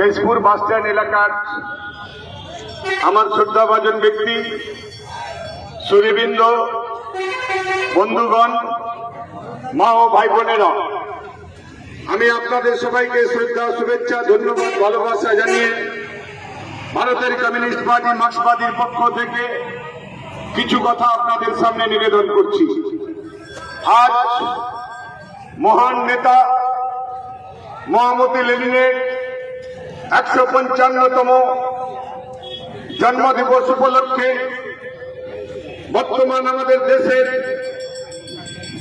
Keshpur bus stand এলাকার আমার শ্রদ্ধাভাজন ব্যক্তি সুরীবৃন্দ বন্ধুগণ, মা ও ভাই বোনেরা আমি আপনাদের সবাইকে শ্রদ্ধা, শুভেচ্ছা, ধন্যবাদ, ভালোবাসা জানিয়ে ভারতের কমিউনিস্ট পার্টি, মার্ক্সবাদীর পক্ষ থেকে কিছু কথা আপনাদের সামনে নিবেদন করছি। আজ মহান নেতা মহামতি লেনিনের একশো পঞ্চান্নতম জন্মদিবস উপলক্ষে বর্তমান আমাদের দেশের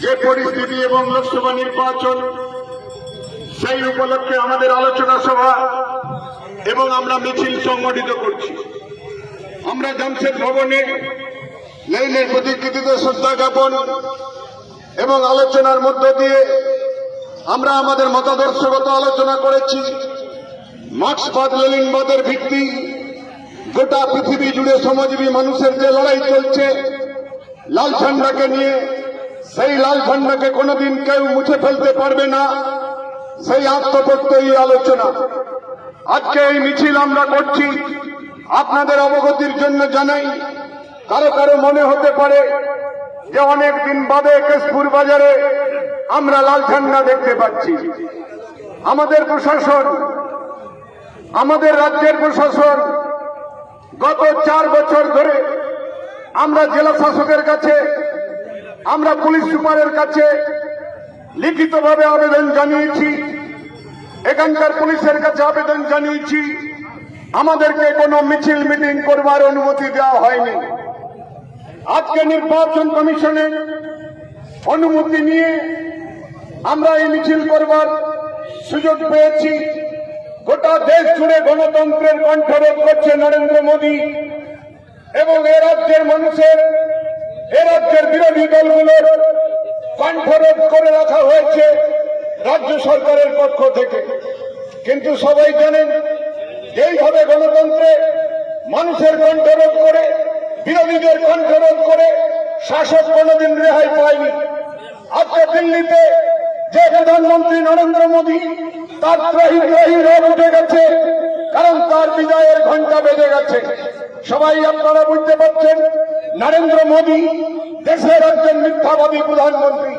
যে পরিস্থিতি এবং লোকসভা নির্বাচন, সেই উপলক্ষে আমাদের আলোচনা সভা এবং আমরা মিছিল সংগঠিত করছি। আমরা জামশেদ ভবনে লেনের প্রতিকৃতিতে শ্রদ্ধা জ্ঞাপন এবং আলোচনার মধ্য দিয়ে আমরা আমাদের মতাদর্শগত আলোচনা করেছি। মার্ক্সবাদ লেনিনবাদের ভিত্তি। গোটা পৃথিবী জুড়ে শ্রমজীবী মানুষের যে লড়াই চলছে, লাল ঝান্ডাকে নিয়ে, সেই লাল ঝান্ডাকে কোনোদিন কেউ মুছে ফেলতে পারবে না, সেই আত্মপ্রত্যয়ী আলোচনা। আজকে এই মিছিল আমরা করছি, আপনাদের অবগতির জন্য জানাই, কারও কারও মনে হতে পারে যে অনেক দিন বাদে কেশপুর বাজারে আমরা লাল ঝান্ডা দেখতে পাচ্ছি। আমাদের প্রশাসন আমাদের রাজ্যের প্রশাসন গত চার বছর ধরে আমরা জেলা শাসকের কাছে, আমরা পুলিশ সুপারের কাছে লিখিতভাবে আবেদন জানিয়েছি। এখানকার পুলিশের কাছে আবেদন জানিয়েছি। আমাদেরকে কোনো মিছিল, মিটিং করবার অনুমতি দেওয়া হয়নি। আজকে নির্বাচন কমিশনের অনুমতি নিয়ে আমরা এই মিছিল করবার সুযোগ পেয়েছি। গোটা দেশ জুড়ে গণতন্ত্রের কণ্ঠরোধ করছে নরেন্দ্র মোদী। এবং এ রাজ্যের মানুষের, এ রাজ্যের বিরোধী দলগুলোর কণ্ঠরোধ করে রাখা হয়েছে রাজ্য সরকারের পক্ষ থেকে। কিন্তু সবাই জানেন, যেইভাবে গণতন্ত্রে মানুষের কণ্ঠরোধ করে, বিরোধীদের কণ্ঠরোধ করে শাসক কোনোদিন রেহাই পায়নি। আজকে দিল্লিতে যে প্রধানমন্ত্রী নরেন্দ্র মোদী তার ত্রাহি ত্রাহি রোগ উঠে গেছে, কারণ তার বিজয়ের ঘণ্টা বেজে গেছে। সবাই আপনারা পারছেন, নরেন্দ্র মোদী দেশের একজন মিথ্যাবাদী প্রধানমন্ত্রী।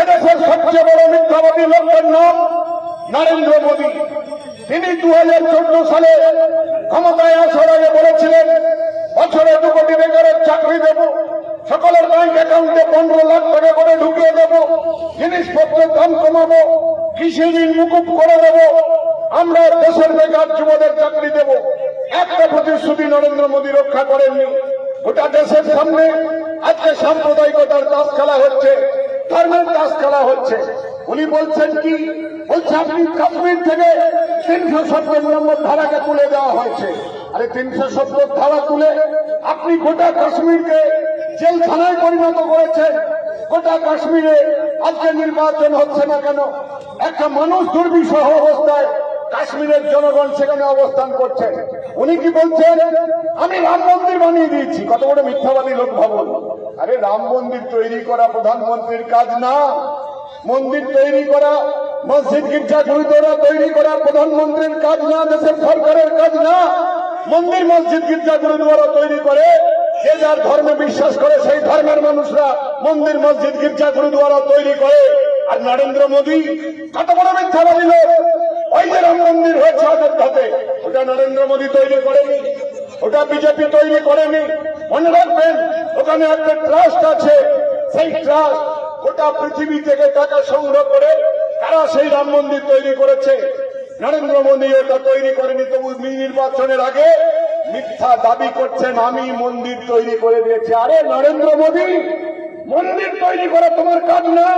এদেশের সবচেয়ে বড় মিথ্যাবাদী লোকের নাম নরেন্দ্র মোদী। তিনি দু সালে ক্ষমতায় আসার আগে বলেছিলেন, বছরে দু কোটি বেকারের চাকরি দেব, সকলের ব্যাংক অ্যাকাউন্টে পনেরো লাখ টাকা করে ঢুকিয়ে দেব, জিনিসপত্রের দাম কমাবো কৃষি ঋণ মুকুব করে দেব? আমরা দেশের বেকার যুবদের চাকরি দেব। একটা প্রতিশ্রুতি নরেন্দ্র মোদী রক্ষা করেননি। গোটা দেশের সামনে আজকে সাম্প্রদায়িকতার তাস খেলা হচ্ছে, ধর্মের তাস খেলা হচ্ছে। উনি বলছেন কি? বলছে, আপনি কাশ্মীর থেকে তিনশো সত্তর নম্বর ধারাকে তুলে দেওয়া হয়েছে। আরে, তিনশো সত্তর ধারা তুলে আপনি গোটা কাশ্মীরকে জেলখানায় পরিণত করেছেন। গোটা কাশ্মীরে আজকে নির্বাচন হচ্ছে না কেন? একটা মানুষ দুর্বিষহ অবস্থায় কাশ্মীরের জনগণ সেখানে অবস্থান করছে। উনি কি বলছেন? আমি রাম মন্দির বানিয়ে দিয়েছি। কত বড় মিথ্যাবাদী লোক ভবন। আরে রাম মন্দির তৈরি করা প্রধানমন্ত্রীর কাজ না। মন্দির তৈরি করা, মসজিদ গির্জা গুরুদ্বারা তৈরি করা প্রধানমন্ত্রীর কাজ না, দেশের সরকারের কাজ না। মন্দির, মসজিদ গির্জা গুরুদ্বারা তৈরি করে যে যার ধর্মে বিশ্বাস করে, সেই ধর্মের মানুষরা মন্দির, মসজিদ, গির্জা গুরুদ্বারা তৈরি করে। আর নরেন্দ্র মোদী কত বড় মিথ্যাবাদী লোক। ওই যে রাম মন্দির হয়েছে অযোধ্যাতে ওটা নরেন্দ্র মোদী তৈরি করেনি, ওটা বিজেপি তৈরি করেনি। মনে রাখবেন, ওখানে একটা ট্রাস্ট আছে, সেই ট্রাস্ট গোটা পৃথিবী থেকে টাকা সংগ্রহ করে তারা সেই রাম মন্দির তৈরি করেছে। নরেন্দ্র মোদী ওটা তৈরি করেনি, তবু নির্বাচনের আগে মিথ্যা দাবি করছেন, আমি মন্দির তৈরি করে দিয়েছি। আরে নরেন্দ্র মোদী, মন্দির তৈরি করা তোমার কাজ না।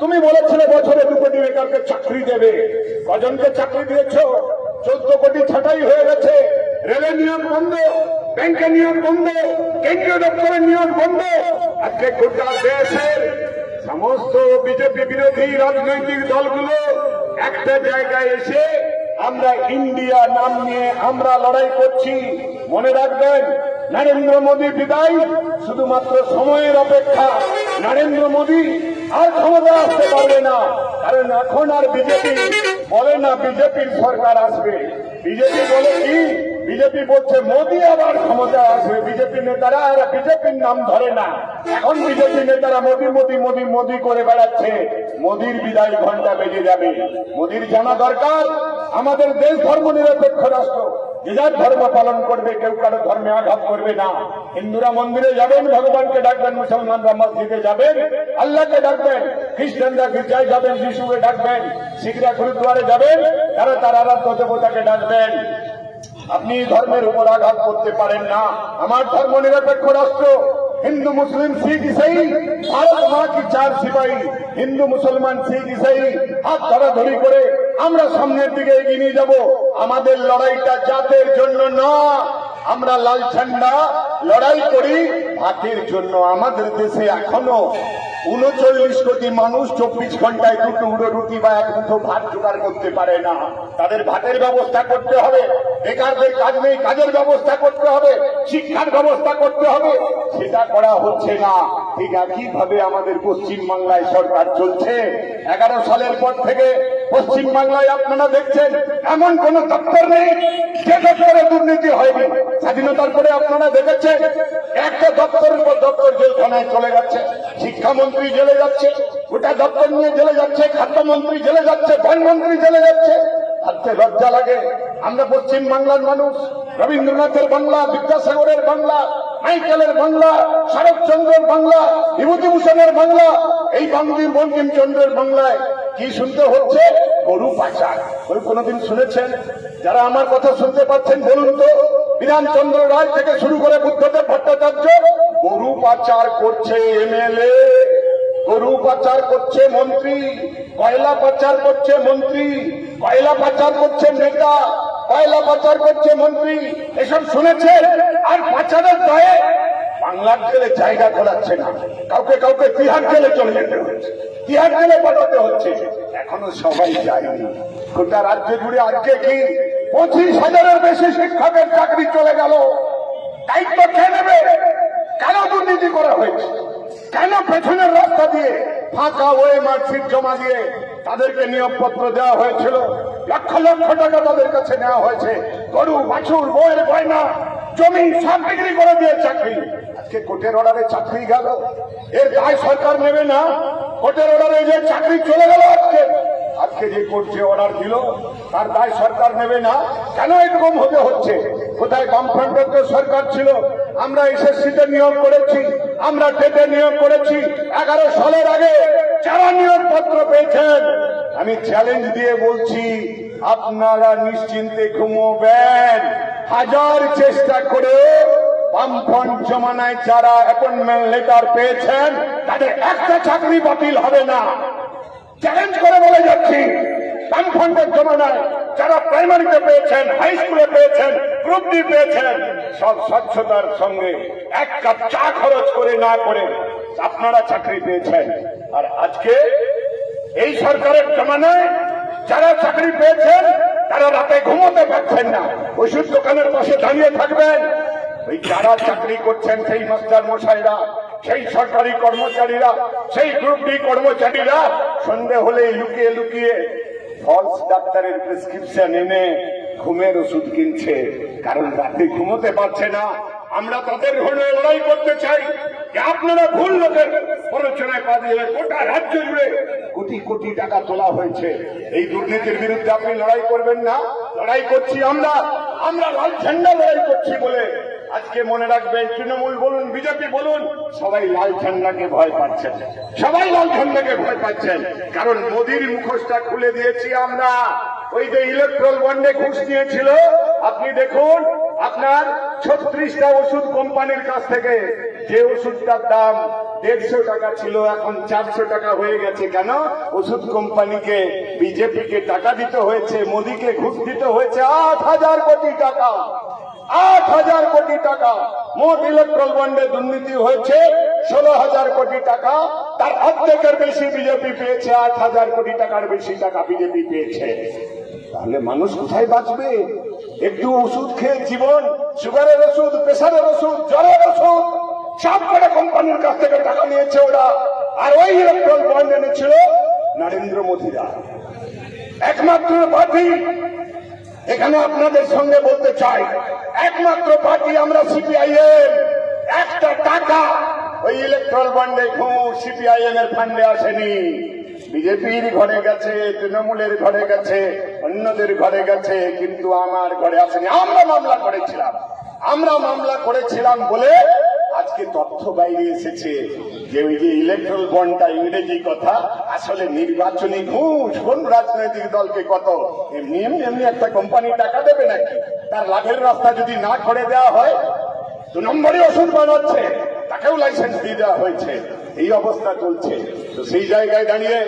তুমি বলেছিলে বছরে দু কোটি বেকারকে চাকরি দেবে। কজনকে চাকরি দিয়েছ? চোদ্দ কোটি ছাটাই হয়ে গেছে। রেলের নিয়োগ বন্ধ, ব্যাংকের নিয়োগ বন্ধ, কেন্দ্রীয় দপ্তরের নিয়োগ বন্ধ। আজকে গোটা দেশের সমস্ত বিজেপি বিরোধী রাজনৈতিক দলগুলো একটা জায়গায় এসে আমরা ইন্ডিয়া নাম নিয়ে আমরা লড়াই করছি। মনে রাখবেন, নরেন্দ্র মোদী বিদায়, শুধুমাত্র সময়ের অপেক্ষা। নরেন্দ্র মোদী আর ক্ষমতা আসতে পারবে না, কারণ এখন আর বিজেপি বলে না বিজেপির সরকার আসবে। বিজেপি বলে কি? বিজেপি বলছে, মোদি আবার ক্ষমতা আসবে। বিজেপি নেতারা আর বিজেপির নাম ধরে না। এখন বিজেপি নেতারা মোদি মোদি মোদি মোদি করে বেড়াচ্ছে। মোদির বিদায় ঘণ্টা বেজে যাবে। মোদির জানা দরকার। আমাদের দেশ ধর্ম নিরপেক্ষ রাষ্ট্র। যে যার ধর্ম পালন করবে, কেউ কারও ধর্মে আঘাত করবে না। হিন্দুরা মন্দিরে যাবেন, ভগবানকে ডাকবেন, মুসলমানরা মসজিদে যাবেন, আল্লাহকে ডাকবেন, খ্রিস্টানরা গির্জায় যাবেন, যিশুকে ডাকবেন, শিখরা গুরুদ্বারে যাবেন, তারা তার আরাধ্য দেবতাকে ডাকবেন। আপনি ধর্মের উপর আঘাত করতে পারেন না। আমার ধর্ম নিরপেক্ষ রাষ্ট্র, হিন্দু, মুসলিম, শিখ, ইসাই, ভারত মা কি চার সিপাহী? হিন্দু, মুসলমান, শিখ, ইসাই, হাত ধরাধরি করে আমরা সামনের দিকে এগিয়ে নিয়ে যাব। আমাদের লড়াইটা জাতের জন্য না, আমরা লাল ঝান্ডা লড়াই করি ভাতের জন্য। আমাদের দেশে এখনও উনচল্লিশ কোটি মানুষ চব্বিশ ঘন্টায় দুটো উড়ো রুটি বা এক মুঠো ভাত জোগাড় করতে পারে না। তাদের ভাতের ব্যবস্থা করতে হবে, বেকারদের কাজ নেই, কাজের ব্যবস্থা করতে হবে, শিক্ষার ব্যবস্থা করতে হবে। সেটা করা হচ্ছে না। ঠিক একইভাবে আমাদের পশ্চিম বাংলায় সরকার চলছে। এগারো সালের পর থেকে পশ্চিম বাংলায় আপনারা দেখছেন, এমন কোন দপ্তর নেই, যে দপ্তরে দুর্নীতি হয়নি। স্বাধীনতার পরে আপনারা দেখেছেন, একটা দপ্তরের পর দপ্তর জেলখানায় চলে যাচ্ছে, শিক্ষামন্ত্রী জেলে যাচ্ছে, গোটা দপ্তর নিয়ে জেলে যাচ্ছে, খাদ্যমন্ত্রী জেলে যাচ্ছে, বনমন্ত্রী জেলে যাচ্ছে। ভাবতে লজ্জা লাগে। আমরা পশ্চিম বাংলার মানুষ, রবীন্দ্রনাথের বাংলা, বিদ্যাসাগরের বাংলা, মাইকেলের বাংলা শরৎচন্দ্রের বাংলা, বিভূতিভূষণের বাংলা, এই বাংলি বঙ্কিমচন্দ্রের বাংলায় কি শুনতে হচ্ছে? গরু পাচার। ওই কোনোদিন শুনেছেন? যারা আমার কথা শুনতে পাচ্ছেন, বলুন তো। বিধানচন্দ্র রায় থেকে শুরু করে বুদ্ধদেব ভট্টাচার্য, গরু পাচার করছে এমএলএ, গরু পাচার করছে মন্ত্রী, কয়লা পাচার করছে মন্ত্রী, কয়লা পাচার করছে নেতা, কয়লা পাচার করছে মন্ত্রী, এসব শুনেছেন? আর পাচারের দায়ে বাংলার জেলে জায়গা করাচ্ছে না। কাউকে কাউকে তিহার জেলে চলে যেতে হচ্ছে। তিহার জেলে পাঠাতে হচ্ছে। এখনও সবাই যায়নি। গোটা রাজ্য জুড়ে আজকে কি পঁচিশ হাজারের বেশি শিক্ষকের চাকরি চলে গেল? দায়িত্ব কে নেবে? কেন দুর্নীতি করা হয়েছে? কেন পেছনের রাস্তা দিয়ে ফাঁকা ওয়ে মার্কশিট জমা দিয়ে তাদেরকে নিয়োগপত্র দেওয়া হয়েছিল? লক্ষ লক্ষ টাকা তাদের কাছে নেওয়া হয়েছে। গরু, বাছুর, বইয়ের গয়না জমি করে দিয়ে চাকরি। আজকে অর্ডারে চাকরি গেল। এর সরকার নেবে না। অর্ডারে যে চাকরি চলে গেল আজকে। আজকে যে কোর্ট যে অর্ডার তার সরকার নেবে না। কেন এরকম হতে হচ্ছে? কোথায় সরকার ছিল? আমরা এসএসসিতে নিয়োগ করেছি। আমরা টেটে নিয়োগ করেছি। এগারো সালের আগে যারা নিয়োগপত্র পেয়েছেন, আমি চ্যালেঞ্জ দিয়ে বলছি, আপনারা নিশ্চিন্তে ঘুমোবেন। হাজার চেষ্টা করে বামফ্রন্ট জমানায় যারা অ্যাপয়েন্টমেন্ট লেটার পেয়েছেন, তাদের একটা চাকরি বাতিল হবে না। চ্যালেঞ্জ করে বলে যাচ্ছি, বামফ্রন্টের জমানায় যারা প্রাইমারিতে পেয়েছেন হাই স্কুলে পেয়েছেন গ্রুপ ডি পেয়েছেন, সব স্বচ্ছতার সঙ্গে এক কাপ চা খরচ করে না করে আপনারা চাকরি পেয়েছেন। আর আজকে এই সরকারের জমানায় যারা চাকরি পেয়েছেন তারা রাতে ঘুমোতে পারছেন না। ওষুধ দোকানের পাশে দাঁড়িয়ে থাকবেন। ওই যারা চাকরি করছেন সেই মাস্টার মশাইরা, সেই সরকারি কর্মচারীরা, সেই গ্রুপ ডি কর্মচারীরা, সন্ধে হলে লুকিয়ে লুকিয়ে ফলস ডাক্তারের প্রেসক্রিপশন এনে ঘুমের ওষুধ কিনছে। কারণ রাতে ঘুমোতে পারছে না। আমরা তাদের হয়ে লড়াই করতে চাই। আপনারা ভুল লোকের প্ররোচনায় পা দিয়ে গোটা রাজ্য জুড়ে কোটি কোটি টাকা তোলা হয়েছে। এই দুর্নীতির বিরুদ্ধে আপনি লড়াই করবেন না, লড়াই করছি আমরা। আমরা লাল ঝান্ডা লড়াই করছি বলে আজকে মনে রাখবেন, তৃণমূল বলুন, বিজেপি বলুন, সবাই লাল ঝান্ডাকে ভয় পাচ্ছেন। সবাই লাল ঝান্ডাকে ভয় পাচ্ছেন। কারণ মোদির মুখোশটা খুলে দিয়েছি আমরা। ওই যে ইলেকট্রল বন্ডে ঘুষ নিয়েছিল, আপনি দেখুন, আপনার ছত্রিশটা ওষুধ কোম্পানির কাছ থেকে যে ওষুধটার দাম দেড়শো টাকা ছিল, এখন চারশো টাকা হয়ে গেছে। কেন? ওষুধ কোম্পানিকে, বিজেপিকে টাকা দিতে হয়েছে, মোদিকে ঘুষ দিতে হয়েছে আট হাজার কোটি টাকা। আট হাজার কোটি টাকা। মোট ইলেকট্রল বন্ডে দুর্নীতি হয়েছে, ষোলো হাজার কোটি টাকা। তার অর্ধেকের বেশি বিজেপি পেয়েছে, আট হাজার কোটি টাকার বেশি টাকা বিজেপি পেয়েছে। তাহলে মানুষ কোথায় বাঁচবে? একটু ওষুধ খেয়ে জীবন, সুগারের ওষুধ, প্রেশারের ওষুধ, জ্বরের ওষুধ। সব কটা কোম্পানির কাছ থেকে টাকা নিয়েছে ওরা। আর ওই ইলেকট্রল বন্ড এনেছিল নরেন্দ্র মোদীরা। একমাত্র পার্টি, এখানে আপনাদের সঙ্গে বলতে চাই, একমাত্র পার্টি আমরা সিপিআইএম। একটা টাকা ওই ইলেকট্রাল বন্ডে ঘুষ সিপিআইএম এর ফান্ডে আসেনি। বিজেপির ঘরে গেছে, তৃণমূলের ঘরে গেছে, অন্যদের ঘরে গেছে, কিন্তু আমার ঘরে আসেনি। আমরা মামলা করেছিলাম। আমরা মামলা করেছিলাম বলে আজকে তথ্য বাইরে এসেছে যে ওই যে ইলেকট্রাল বন্ডটা ইংরেজি কথা, আসলে নির্বাচনী ঘুষ কোন রাজনৈতিক দলকে কত? এমনি এমনি এমনি একটা কোম্পানি টাকা দেবে নাকি? তার লাভের রাস্তা যদি না করে দেওয়া হয়, দু নম্বরই ওষুধ বানাচ্ছে, তাকেও লাইসেন্স দিয়ে দেওয়া হয়েছে। এই অবস্থা চলছে। তো সেই জায়গায় দাঁড়িয়ে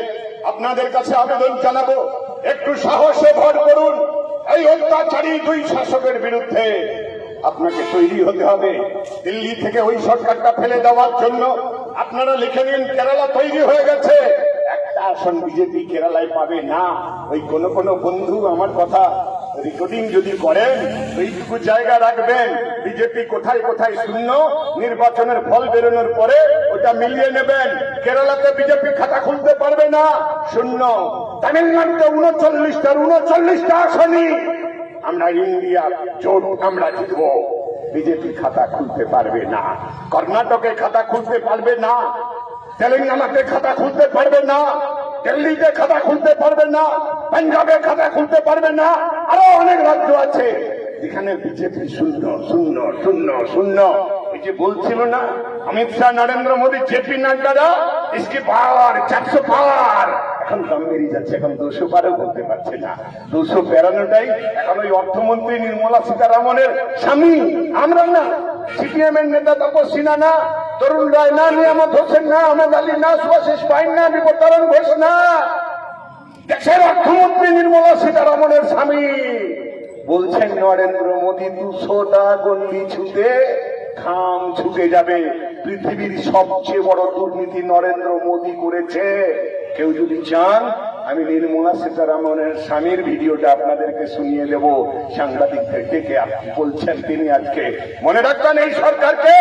আপনাদের কাছে আবেদন জানাব, একটু সাহসে ভর করুন। এই অত্যাচারী দুই শাসকের বিরুদ্ধে আপনাকে তৈরি হতে হবে। দিল্লি থেকে ওই সরকারটা ফেলে দেওয়ার জন্য আপনারা লিখে নিন, কেরালা তৈরি হয়ে গেছে। একটা আসন বিজেপি কেরালায় পাবে না। ওই কোন কোন বন্ধু আমার কথা রেকর্ডিং যদি করেন ওইটুকু জায়গা রাখবেন। বিজেপি কোথায় কোথায় শূন্য, নির্বাচনের ফল বেরোনোর পরে ওটা মিলিয়ে নেবেন। কেরালাতে বিজেপি খাতা খুলতে পারবে না। শূন্য। তামিলনাড়ুতে উনচল্লিশটার উনচল্লিশটা আসনই আমরা ইন্ডিয়া, জোট আমরা জিতব। বিজেপি খাতা খুলতে পারবে না। কর্ণাটকে খাতা খুলতে পারবে না। তেলেঙ্গানাতে খাতা খুলতে পারবে না। দিল্লিতে খাতা খুলতে পারবে না। পাঞ্জাবে খাতা খুলতে পারবে না। আরও অনেক রাজ্য আছে। এখানে বিজেপি শূন্য শূন্য শূন্য শূন্য। এই যে বলছিল না, অমিত শাহ, নরেন্দ্র মোদী জেপি নাড্ডারা ইসকি পাওয়ার চারশো পাওয়ার। এখন দাম বেরিয়ে যাচ্ছে, এখন দুশো পারও বলতে পারছে না। দুশো বেড়ানোটাই এখন ওই অর্থমন্ত্রী নির্মলা সীতারামনের স্বামী। আমরা না। সিপিএম এর নেতা তাপস সিনহা না তরুণ রায় না, নিয়ামত হোসেন না, আহমেদ আলী না, সুভাষিস পাইন না বিপদারণ ঘোষ না। দেশের অর্থমন্ত্রী নির্মলা সীতারামনের স্বামী। বলছেন, নরেন্দ্র মোদী দুশোটা গন্ডি ছুটে খাম ছুটে যাবে। পৃথিবীর সবচেয়ে বড় দুর্নীতি নরেন্দ্র মোদী করেছে। কেউ যদি চান, আমি নির্মলা সীতারামনের স্বামীর ভিডিওটা আপনাদেরকে শুনিয়ে দেব। সাংবাদিকদের ডেকে বলছেন তিনি আজকে। মনে রাখবেন এই সরকারকে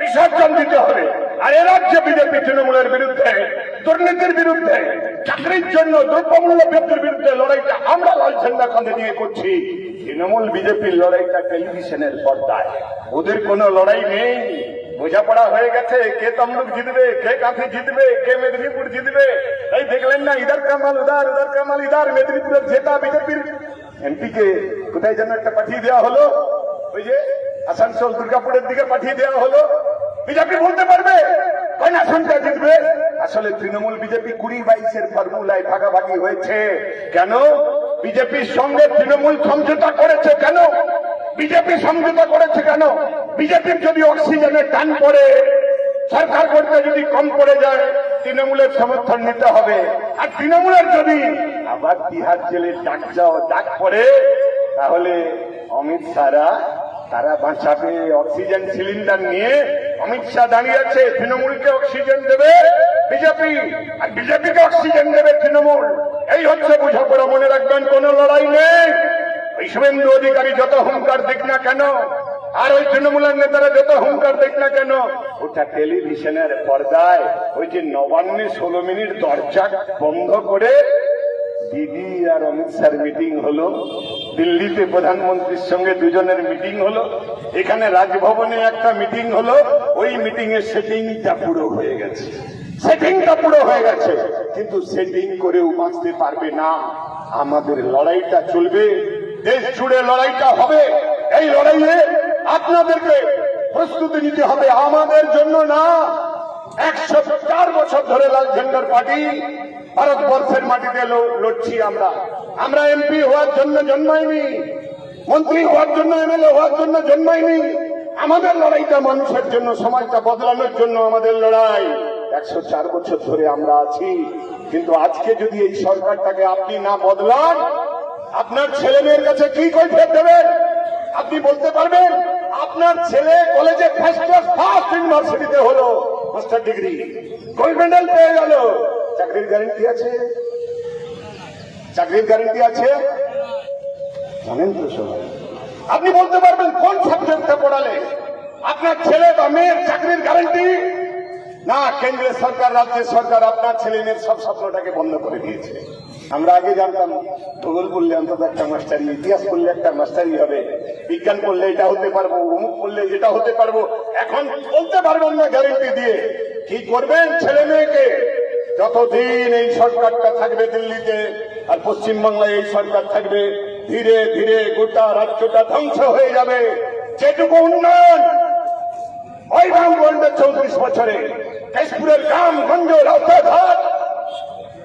বিসর্জন দিতে হবে। আর এ রাজ্যে বিজেপি তৃণমূলের বিরুদ্ধে, দুর্নীতির বিরুদ্ধে, চাকরির জন্য দ্রব্যমূল্য বৃদ্ধির বিরুদ্ধে লড়াইটা আমরা লাল ঝান্ডা কাঁধে নিয়ে করছি। তৃণমূল বিজেপির লড়াইটা টেলিভিশনের পর্দায়। ওদের কোনো লড়াই নেই। বোঝাপড়া হয়ে গেছে, কে তমলুক জিতবে, কে কাঁথি জিতবে, কে মেদিনীপুর জিতবে। এই দেখলেন না ইদার কামাল উদার উদার কামাল ইদার মেদিনীপুরের জেতা বিজেপির এমপি কে কোথায় যেন একটা পাঠিয়ে দেওয়া হলো। ওই যে আসানসোল, দুর্গাপুরের দিকে পাঠিয়ে দেওয়া হলো। বিজেপি বলতে পারবে কোন আসনটা জিতবে? আসলে তৃণমূল বিজেপি কুড়ি বাইশের ফর্মুলায় ভাগাভাগি হয়েছে। কেন? বিজেপির সঙ্গে তৃণমূল সমঝোতা করেছে কেন? বিজেপি সমঝোতা করেছে কেন? বিজেপির যদি অক্সিজেনের টান পড়ে, সরকার করতে যদি কম পড়ে যায়, তৃণমূলের সমর্থন নিতে হবে। আর তৃণমূলের যদি আবার বিহার জেলে ডাক যাও, ডাক পড়ে, তাহলে অমিত শাহরা তারা বাঁচাবে। অক্সিজেন সিলিন্ডার নিয়ে অমিত শাহ দাঁড়িয়ে আছে, তৃণমূলকে অক্সিজেন দেবে বিজেপি, আর বিজেপিকে অক্সিজেন দেবে তৃণমূল। এই হচ্ছে বোঝাপড়া। মনে রাখবেন, কোন লড়াই নেই। শুভেন্দু অধিকারী যত হুঙ্কার দিক না কেন আর ওই তৃণমূলের নেতারা যত হুঙ্কার দেখ না কেন, ওটা টেলিভিশনের পর্দায় ওই যে নবান্নে ষোলো মিনিট দরজা বন্ধ করে দিদি আর অমিত শাহ মিটিং হলো, দিল্লিতে প্রধানমন্ত্রীর সঙ্গে দুজনের মিটিং হলো, এখানে রাজভবনে একটা মিটিং হলো, ওই মিটিং এর সেটিংটা পুরো হয়ে গেছে। সেটিংটা পুরো হয়ে গেছে, কিন্তু সেটিং করেও বাঁচতে পারবে না। আমাদের লড়াইটা চলবে, দেশ জুড়ে লড়াইটা হবে, এই লড়াইয়ে আপনাদেরকে প্রস্তুতি নিতে হবে আমাদের জন্য না। একশো চার বছর ধরে লাল ঝান্ডার পার্টি ভারতবর্ষের মাটিতে লড়ছি আমরা। আমরা এমপি হওয়ার জন্য জন্মাইনি, মন্ত্রী হওয়ার জন্য এমএলএ হওয়ার জন্য জন্মাইনি। আমাদের লড়াইটা মানুষের জন্য, সমাজটা বদলানোর জন্য আমাদের লড়াই। একশো চার বছর ধরে আমরা আছি, কিন্তু আজকে যদি এই সরকারটাকে আপনি না বদলান, আপনার ছেলে মেয়ের কাছে কি কৈফিয়ত দেবেন? আপনি বলতে পারবেন, আপনার ছেলে কলেজে ফার্স্ট ক্লাস ফার্স্ট ইউনিভার্সিটিতে হলো মাস্টার ডিগ্রি গোল্ড মেডেল পেয়ে গেল। চাকরির গ্যারেন্টি আছে? চাকরির গ্যারেন্টি আছে? জানেন তো সবাই। আপনি বলতে পারবেন, কোন সাবজেক্টে পড়ালে আপনার ছেলে বা মেয়ের চাকরির গ্যারেন্টি না, কেন্দ্রের সরকার, রাজ্যের সরকার আপনার ছেলে মেয়ের সব স্বপ্নটাকে বন্ধ করে দিয়েছে। আমরা আগে জানতাম, ভূগোল পড়লে অন্তত একটা মাস্টারি, ইতিহাস পড়লে একটা মাস্টারি হবে, বিজ্ঞান পড়লে এটা হতে পারব, অমুক পড়লে যেটা হতে পারব, এখন বলতে পারবেন না গ্যারেন্টি দিয়ে। কি করবেন ছেলে মেয়েকে? যতদিন এই সরকারটা থাকবে দিল্লিতে, আর পশ্চিমবাংলায় এই সরকার থাকবে, ধীরে ধীরে গোটা রাজ্যটা ধ্বংস হয়ে যাবে। যেটুকু উন্নয়ন, ওই বলবে চৌত্রিশ বছরে কেশপুরের গ্রাম গঞ্জ রাস্তাঘাট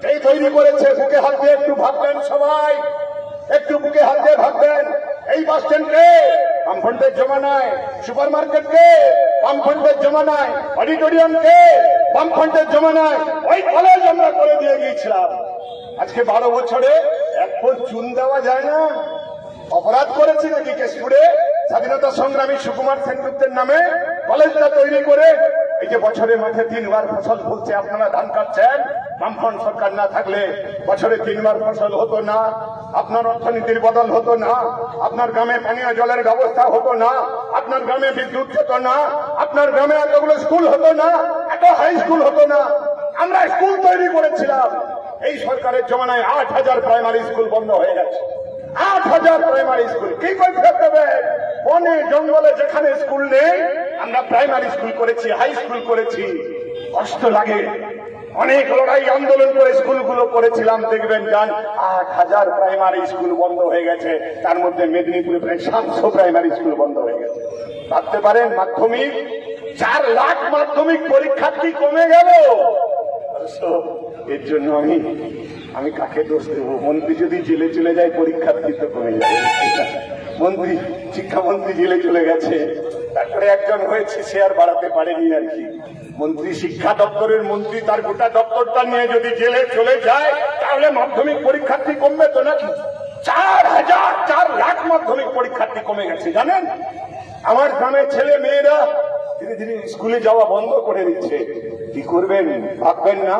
এই তৈরি করেছে, বুকে হাত দিয়ে একটু ভাববেন সবাই। একটু বুকে হাত দিয়ে ভাববেন। এই বাস স্ট্যান্ডকে বামফ্রন্টের জমানায় সুপার মার্কেটকে বামফ্রন্টের জমানায়, অডিটোরিয়ামকে বামফ্রন্টের জমানায়, ওই কলেজ আমরা করে দিয়ে গিয়েছিলাম। আজকে বারো বছরে এক ফুট চুন দেওয়া যায় না। অপরাধ করেছে নাকি কেশপুরে স্বাধীনতা সংগ্রামী সুকুমার সেনগুপ্তের নামে কলেজটা তৈরি করে। এই যে বছরের মাঠে তিনবার ফসল ফলছে, আপনারা ধান কাটছেন। বামফ্রন্ট সরকার না থাকলে বছরে তিনবার ফসল হতো না, আপনার অর্থনীতির বদল হতো না, আপনার গ্রামে পানীয় জলের ব্যবস্থা হতো না, আপনার গ্রামে বিদ্যুৎ হতো না, আপনার গ্রামে এতগুলো স্কুল হতো না, এত হাই স্কুল হতো না। আমরা স্কুল তৈরি করেছিলাম। এই সরকারের জমানায় আট হাজার প্রাইমারি স্কুল বন্ধ হয়ে গেছে। আট হাজার প্রাইমারি স্কুল কি করে দেবে? বনে, জঙ্গলে যেখানে স্কুল নেই, আমরা প্রাইমারি স্কুল করেছি হাই স্কুল করেছি। কষ্ট লাগে। অনেক লড়াই আন্দোলন করে স্কুলগুলো করেছিলাম, দেখবেন যান, আট হাজার প্রাইমারি স্কুল বন্ধ হয়ে গেছে। তার মধ্যে মেদিনীপুরে প্রায় সাতশো প্রাইমারি স্কুল বন্ধ হয়ে গেছে। ভাবতে পারেন, মাধ্যমিক? চার লাখ মাধ্যমিক পরীক্ষার্থী কমে গেল? এর জন্য আমি আমি কাকে দোষ দেবো? মন্ত্রী যদি জেলে চলে যায়, পরীক্ষার্থী তো কমে যাবে। মন্ত্রী, শিক্ষামন্ত্রী জেলে চলে গেছে। তারপরে একজন হয়েছে আর বাড়াতে পারেনি আর কি। মন্ত্রী শিক্ষা দপ্তরের মন্ত্রী তার গোটা দপ্তরটা নিয়ে যদি জেলে চলে যায়, তাহলে মাধ্যমিক পরীক্ষার্থী কমবে তো নাকি? চার হাজার চার লাখ মাধ্যমিক পরীক্ষার্থী কমে গেছে, জানেন? আমার গ্রামের ছেলে মেয়েরা ধীরে ধীরে স্কুলে যাওয়া বন্ধ করে দিচ্ছে। কি করবেন? ভাববেন না?